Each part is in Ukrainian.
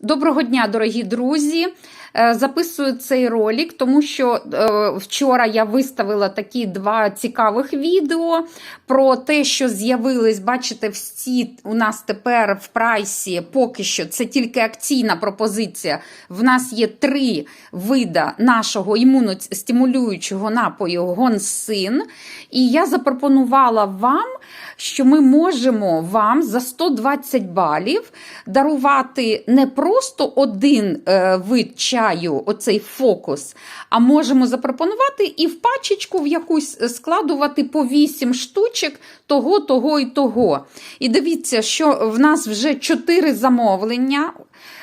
Доброго дня, дорогі друзі. Е, Записую цей ролик, тому що е, вчора я виставила такі два цікавих відео про те, що з'явились, бачите, всі у нас тепер в прайсі поки що це тільки акційна пропозиція. В нас є три вида нашого імуностимулюючого напою Гонсин. І я запропонувала вам, що ми можемо вам за 120 балів дарувати не просто один е, вид чаю, оцей фокус, а можемо запропонувати і в пачечку в якусь складувати по 8 штучок того, того і того. І дивіться, що в нас вже 4 замовлення.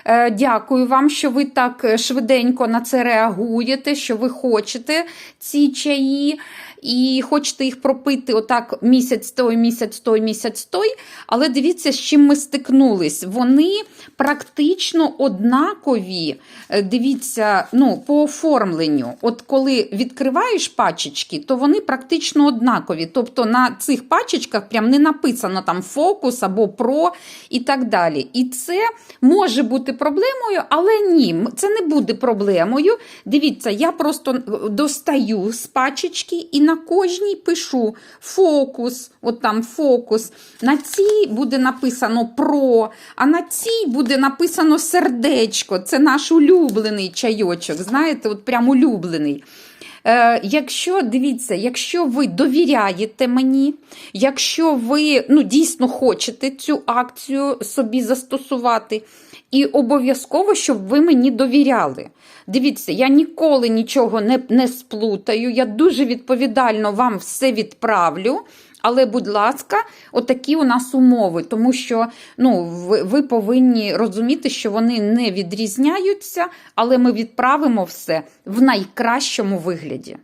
Е, Дякую вам, що ви так швиденько на це реагуєте, що ви хочете ці чаї і хочете їх пропити отак місяць той, місяць той, місяць той. Але дивіться, з чим ми стикнулись. Вони практично однакові. Е, Дивіться, ну, по оформленню. От коли відкриваєш пачечки, то вони практично однакові. Тобто на цих пачечках прям не написано там фокус або про і так далі. І це може бути проблемою, але ні, це не буде проблемою. Дивіться, я просто достаю з пачечки і на кожній пишу фокус, от там фокус. На цій буде написано про, а на цій буде написано сердечко. Це наш улюблений чайочок. Знаєте, от прям улюблений. Е, якщо дивіться, якщо ви довіряєте мені, якщо ви ну, дійсно хочете цю акцію собі застосувати, і обов'язково, щоб ви мені довіряли. Дивіться, я ніколи нічого не, не сплутаю, я дуже відповідально вам все відправлю. Але, будь ласка, отакі у нас умови, тому що ну, ви, ви повинні розуміти, що вони не відрізняються, але ми відправимо все в найкращому вигляді.